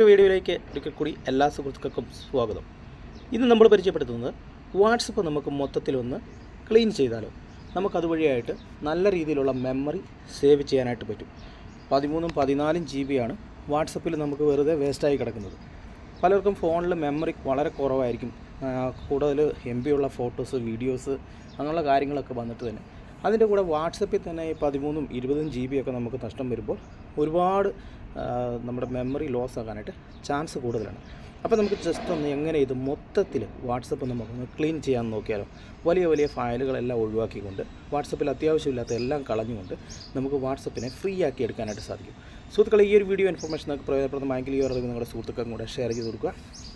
ഒരു വീഡിയോയിലേക്ക് ഒരിക്കൽ കൂടി എല്ലാ സുഹൃത്തുക്കൾക്കും സ്വാഗതം. ഇന്ന് നമ്മൾ പരിചയപ്പെടുത്തുന്നത് വാട്സപ്പ് നമുക്ക് മൊത്തത്തിലൊന്ന് ക്ലീൻ ചെയ്താലോ നമുക്കതുവഴിയായിട്ട് നല്ല രീതിയിലുള്ള മെമ്മറി സേവ് ചെയ്യാനായിട്ട് പറ്റും. പതിമൂന്നും പതിനാലും ജി ആണ് വാട്സപ്പിൽ നമുക്ക് വെറുതെ വേസ്റ്റായി കിടക്കുന്നത്. പലർക്കും ഫോണിൽ മെമ്മറി വളരെ കുറവായിരിക്കും. കൂടുതൽ എം ബി ഉള്ള ഫോട്ടോസ് വീഡിയോസ് അങ്ങനെയുള്ള കാര്യങ്ങളൊക്കെ വന്നിട്ട് തന്നെ. അതിന്റെ കൂടെ വാട്സപ്പിൽ തന്നെ ഈ പതിമൂന്നും ഇരുപതും ജി ബി ഒക്കെ നമുക്ക് നഷ്ടം വരുമ്പോൾ ഒരുപാട് നമ്മുടെ മെമ്മറി ലോസ് ആകാനായിട്ട് ചാൻസ് കൂടുതലാണ്. അപ്പോൾ നമുക്ക് ജസ്റ്റ് ഒന്ന് എങ്ങനെ ഇത് മൊത്തത്തിൽ വാട്സപ്പ് നമുക്കൊന്ന് ക്ലീൻ ചെയ്യാൻ നോക്കിയാലോ? വലിയ വലിയ ഫയലുകളെല്ലാം ഒഴിവാക്കിക്കൊണ്ട് വാട്സപ്പിൽ അത്യാവശ്യമില്ലാത്ത എല്ലാം കളഞ്ഞുകൊണ്ട് നമുക്ക് വാട്സപ്പിനെ ഫ്രീ ആക്കി എടുക്കാനായിട്ട് സാധിക്കും. സുഹൃത്തുക്കളെ ഈ ഒരു വീഡിയോ ഇൻഫർമേഷൻ നിങ്ങൾക്ക് പ്രയോജനപ്രദമായെങ്കിൽ ഈ അറിവ് നിങ്ങളുടെ സുഹൃത്തുക്കൾക്കും കൂടെ ഷെയർ ചെയ്ത് കൊടുക്കുക.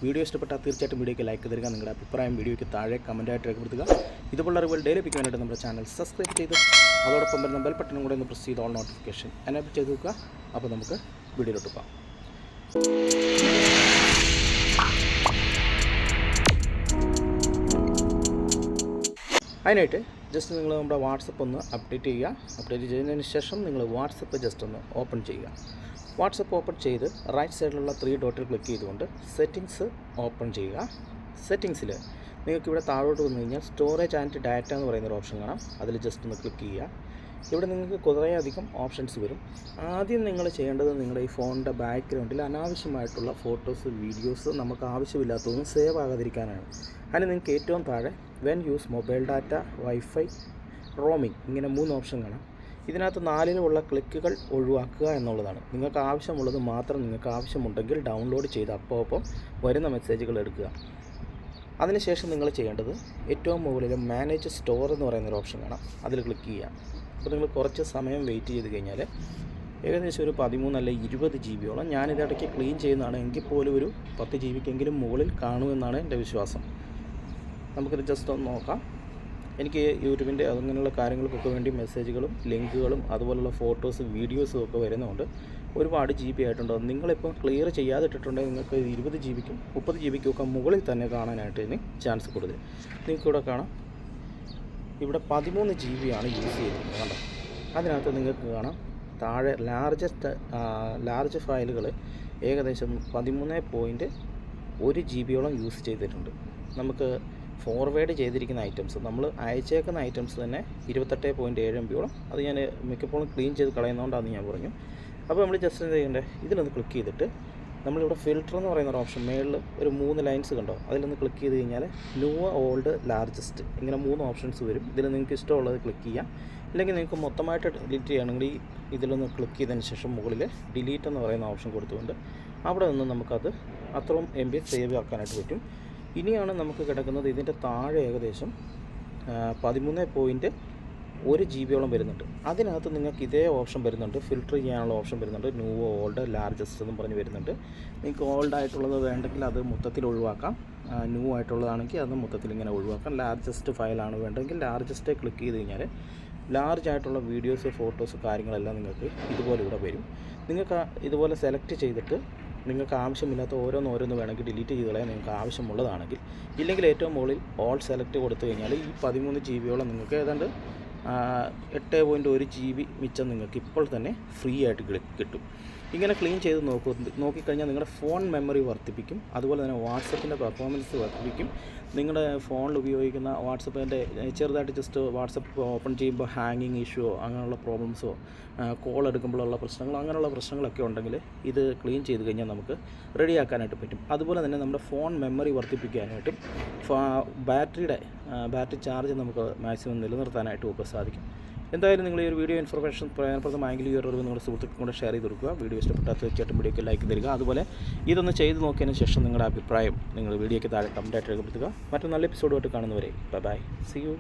വീഡിയോ ഇഷ്ടപ്പെട്ടാൽ തീർച്ചയായിട്ടും വീഡിയോയ്ക്ക് ലൈക്ക് തരിക നിങ്ങളുടെ അഭിപ്രായം വീഡിയോയ്ക്ക് താഴെ കമന്റായിട്ട് രേഖപ്പെടുത്തുക. ഇതുപോലുള്ള അറിവുകൾ ഡെയിലി പിക്കാനായിട്ട് നമ്മുടെ ചാനൽ സബ്സ്ക്രൈബ് ചെയ്ത് അതോടൊപ്പം വരുന്ന ബെൽ ബട്ടണും കൂടെ ഒന്ന് പ്രസ് ചെയ്ത് ഓൾ നോട്ടിഫിക്കേഷൻ എനേബിൾ ചെയ്ത് നോക്കുക അപ്പോൾ നമുക്ക് വീഡിയോയിലോട്ട് പോകാം. അതിനായിട്ട് ജസ്റ്റ് നിങ്ങൾ നമ്മുടെ വാട്സപ്പ് ഒന്ന് അപ്ഡേറ്റ് ചെയ്യുക. അപ്ഡേറ്റ് ചെയ്തതിന് ശേഷം നിങ്ങൾ വാട്സപ്പ് ജസ്റ്റ് ഒന്ന് ഓപ്പൺ ചെയ്യുക. വാട്സപ്പ് ഓപ്പൺ ചെയ്ത് റൈറ്റ് സൈഡിലുള്ള ത്രീ ഡോട്ടിൽ ക്ലിക്ക് ചെയ്തുകൊണ്ട് സെറ്റിങ്സ് ഓപ്പൺ ചെയ്യുക. സെറ്റിങ്സിൽ നിങ്ങൾക്ക് ഇവിടെ താഴോട്ട് വന്നു കഴിഞ്ഞാൽ സ്റ്റോറേജ് ആൻഡ് ഡാറ്റ എന്ന് പറയുന്ന ഒരു ഓപ്ഷൻ കാണാം. അതിൽ ജസ്റ്റ് ഒന്ന് ക്ലിക്ക് ചെയ്യുക. ഇവിടെ നിങ്ങൾക്ക് കുറേയധികം ഓപ്ഷൻസ് വരും. ആദ്യം നിങ്ങൾ ചെയ്യേണ്ടത് നിങ്ങളുടെ ഈ ഫോണിന്റെ ബാക്ക്ഗ്രൗണ്ടിൽ അനാവശ്യമായിട്ടുള്ള ഫോട്ടോസ് വീഡിയോസ് നമുക്ക് ആവശ്യമില്ലാത്തതൊന്നും സേവ് ആകാതിരിക്കാനാണ്. അതിന് നിങ്ങൾക്ക് ഏറ്റവും താഴെ when use mobile data wifi roaming ഇങ്ങനെ മൂന്ന് ഓപ്ഷൻ കാണാം. ഇതിനകത്ത് നാലിലുള്ള ക്ലിക്കുകൾ ഒഴിവാക്കുക എന്നുള്ളതാണ്. നിങ്ങൾക്ക് ആവശ്യമുള്ളത് മാത്രം നിങ്ങൾക്ക് ആവശ്യമുണ്ടെങ്കിൽ ഡൗൺലോഡ് ചെയ്ത് അപ്പോൾ അപ്പം വരുന്ന മെസ്സേജുകൾ എടുക്കുക. അതിനുശേഷം നിങ്ങൾ ചെയ്യേണ്ടത് ഏറ്റവും മുകളിൽ മാനേജ് സ്റ്റോർ എന്ന് പറയുന്നൊരു ഓപ്ഷൻ കാണാം. അതിൽ ക്ലിക്ക് ചെയ്യാം അപ്പോൾ നിങ്ങൾ കുറച്ച് സമയം വെയിറ്റ് ചെയ്ത് കഴിഞ്ഞാൽ ഏകദേശം ഒരു പതിമൂന്ന് അല്ലെ ഇരുപത് ജി ബിയോളം ഞാനിതിടയ്ക്ക് ക്ലീൻ ചെയ്യുന്നതാണ്. എങ്കിൽ പോലും ഒരു പത്ത് ജി ബിക്കെങ്കിലും മുകളിൽ കാണുമെന്നാണ് എന്റെ വിശ്വാസം. നമുക്കിത് ജസ്റ്റ് ഒന്ന് നോക്കാം. എനിക്ക് യൂട്യൂബിന്റെ അങ്ങനെയുള്ള കാര്യങ്ങൾക്കൊക്കെ വേണ്ടി മെസ്സേജുകളും ലിങ്കുകളും അതുപോലുള്ള ഫോട്ടോസ് വീഡിയോസും ഒക്കെ വരുന്നതുകൊണ്ട് ഒരുപാട് ജി ബി ആയിട്ടുണ്ട്? നിങ്ങളിപ്പോൾ ക്ലിയർ ചെയ്യാതെ ഇട്ടിട്ടുണ്ടെങ്കിൽ നിങ്ങൾക്ക് ഇരുപത് ജി ബിക്കും മുപ്പത് ജി ബിക്കും ഒക്കെ മുകളിൽ തന്നെ കാണാനായിട്ട് ഇനി ചാൻസ് കൂടുതൽ. നിങ്ങൾക്കിവിടെ കാണാം. ഇവിടെ പതിമൂന്ന് ജി ബി ആണ് യൂസ് ചെയ്തിരിക്കുന്നത്. കണ്ടോ? അതിനകത്ത് നിങ്ങൾക്ക് കാണാം. താഴെ ലാർജസ്റ്റ് ലാർജ് ഫയലുകൾ ഏകദേശം പതിമൂന്ന് പോയിന്റ് ഒരു ജി ബിയോളം യൂസ് ചെയ്തിട്ടുണ്ട്. നമുക്ക് ഫോർവേഡ് ചെയ്തിരിക്കുന്ന ഐറ്റംസ് നമ്മൾ അയച്ചേക്കുന്ന ഐറ്റംസ് തന്നെ ഇരുപത്തെട്ട് പോയിന്റ് ഏഴ് എം ബിയോളം അത് ഞാൻ മിക്കപ്പോഴും ക്ലീൻ ചെയ്ത് കളയുന്നതുകൊണ്ടാണെന്ന് ഞാൻ പറഞ്ഞു. അപ്പോൾ നമ്മൾ ജസ്റ്റ് എന്ത് ചെയ്യേണ്ടത് ഇതിലൊന്ന് ക്ലിക്ക് ചെയ്തിട്ട് നമ്മളിവിടെ ഫിൽറ്റർ എന്ന് പറയുന്ന ഒരു ഓപ്ഷൻ മേളിൽ ഒരു മൂന്ന് ലൈൻസ് കണ്ടോ? അതിലൊന്ന് ക്ലിക്ക് ചെയ്ത് കഴിഞ്ഞാൽ ന്യൂ ഓൾഡ് ലാർജസ്റ്റ് ഇങ്ങനെ മൂന്ന് ഓപ്ഷൻസ് വരും. ഇതിൽ നിങ്ങൾക്ക് ഇഷ്ടമുള്ളത് ക്ലിക്ക് ചെയ്യാം. ഇല്ലെങ്കിൽ നിങ്ങൾക്ക് മൊത്തമായിട്ട് ഡിലീറ്റ് ചെയ്യണമെങ്കിൽ ഈ ഇതിലൊന്ന് ക്ലിക്ക് ചെയ്തതിന് ശേഷം മുകളിൽ ഡിലീറ്റ് എന്ന് പറയുന്ന ഓപ്ഷൻ കൊടുത്തുകൊണ്ട് അവിടെ നിന്ന് നമുക്കത് അത്രയും എം ബി സേവ് ആക്കാനായിട്ട് പറ്റും. ഇനിയാണ് നമുക്ക് കിടക്കുന്നത് ഇതിന്റെ താഴെ ഏകദേശം പതിമൂന്ന് പോയിന്റ് ഒരു ജി ബിയോളം വരുന്നുണ്ട്. അതിനകത്ത് നിങ്ങൾക്ക് ഇതേ ഓപ്ഷൻ വരുന്നുണ്ട്. ഫിൽറ്റർ ചെയ്യാനുള്ള ഓപ്ഷൻ വരുന്നുണ്ട്. ന്യൂ ഓൾഡ് ലാർജസ്റ്റ് എന്നും പറഞ്ഞ് വരുന്നുണ്ട്. നിങ്ങൾക്ക് ഓൾഡ് ആയിട്ടുള്ളത് വേണ്ടെങ്കിൽ അത് മൊത്തത്തിൽ ഒഴിവാക്കാം. ന്യൂ ആയിട്ടുള്ളതാണെങ്കിൽ അത് മൊത്തത്തിൽ ഇങ്ങനെ ഒഴിവാക്കാം. ലാർജസ്റ്റ് ഫയലാണ് വേണ്ടെങ്കിൽ ലാർജസ്റ്റേ ക്ലിക്ക് ചെയ്ത് കഴിഞ്ഞാൽ ലാർജ് ആയിട്ടുള്ള വീഡിയോസ് ഫോട്ടോസ് കാര്യങ്ങളെല്ലാം നിങ്ങൾക്ക് ഇതുപോലെ ഇവിടെ വരും. നിങ്ങൾക്ക് ഇതുപോലെ സെലക്ട് ചെയ്തിട്ട് നിങ്ങൾക്ക് ആവശ്യമില്ലാത്ത ഓരോന്ന് ഓരോന്ന് വേണമെങ്കിൽ ഡിലീറ്റ് ചെയ്ത് കളയാൻ നിങ്ങൾക്ക് ആവശ്യമുള്ളതാണെങ്കിൽ. ഇല്ലെങ്കിൽ ഏറ്റവും മുകളിൽ ഓൾ സെലക്ട് കൊടുത്തു കഴിഞ്ഞാൽ ഈ പതിമൂന്ന് ജി ബിയോളം നിങ്ങൾക്ക് ഏതാണ്ട് എട്ട് പോയിന്റ് ഒരു ജി ബി മിച്ചം നിങ്ങൾക്ക് ഇപ്പോൾ തന്നെ ഫ്രീ ആയിട്ട് കിട്ടും. ഇങ്ങനെ ക്ലീൻ ചെയ്ത് നോക്കൂ നോക്കിക്കഴിഞ്ഞാൽ നിങ്ങളുടെ ഫോൺ മെമ്മറി വർദ്ധിപ്പിക്കും. അതുപോലെ തന്നെ വാട്സപ്പിന്റെ പെർഫോമൻസ് വർദ്ധിപ്പിക്കും. നിങ്ങളുടെ ഫോണിൽ ഉപയോഗിക്കുന്ന വാട്സപ്പിന്റെ ചെറുതായിട്ട് ജസ്റ്റ് വാട്സപ്പ് ഓപ്പൺ ചെയ്യുമ്പോൾ ഹാങ്ങിങ് ഇഷ്യൂവോ അങ്ങനെയുള്ള പ്രോബ്ലംസോ കോൾ എടുക്കുമ്പോഴുള്ള പ്രശ്നങ്ങളോ അങ്ങനെയുള്ള പ്രശ്നങ്ങളൊക്കെ ഉണ്ടെങ്കിൽ ഇത് ക്ലീൻ ചെയ്ത് കഴിഞ്ഞാൽ നമുക്ക് റെഡിയാക്കാനായിട്ട് പറ്റും. അതുപോലെ തന്നെ നമ്മുടെ ഫോൺ മെമ്മറി വർദ്ധിപ്പിക്കാനായിട്ടും ബാറ്ററിയുടെ ബാറ്ററി ചാർജ് നമുക്ക് മാക്സിമം നിലനിർത്താനായിട്ടും ഒക്കെ സാധിക്കും. എന്തായാലും നിങ്ങൾ ഈ ഒരു വീഡിയോ ഇൻഫർമേഷൻ പ്രയോജനപ്രദമായെങ്കിൽ ഈ ഒരു അറിവ് നിങ്ങളുടെ സുഹൃത്തുക്കൾ കൂടെ ഷെയർ ചെയ്ത് കൊടുക്കുക. വീഡിയോ ഇഷ്ടപ്പെട്ടാൽ തീർച്ചയായിട്ടും വീഡിയോക്ക് ലൈക്ക് തരിക. അതുപോലെ ഇതൊന്ന് ചെയ്ത് നോക്കിയതിന് ശേഷം നിങ്ങളുടെ അഭിപ്രായം നിങ്ങൾ വീഡിയോയ്ക്ക് താഴെ കമന്റായിട്ട് രേഖപ്പെടുത്തുക. മറ്റൊരു നല്ല എപ്പിസോഡുമായിട്ട് കാണുന്നവരെ ബൈ ബൈ സി യു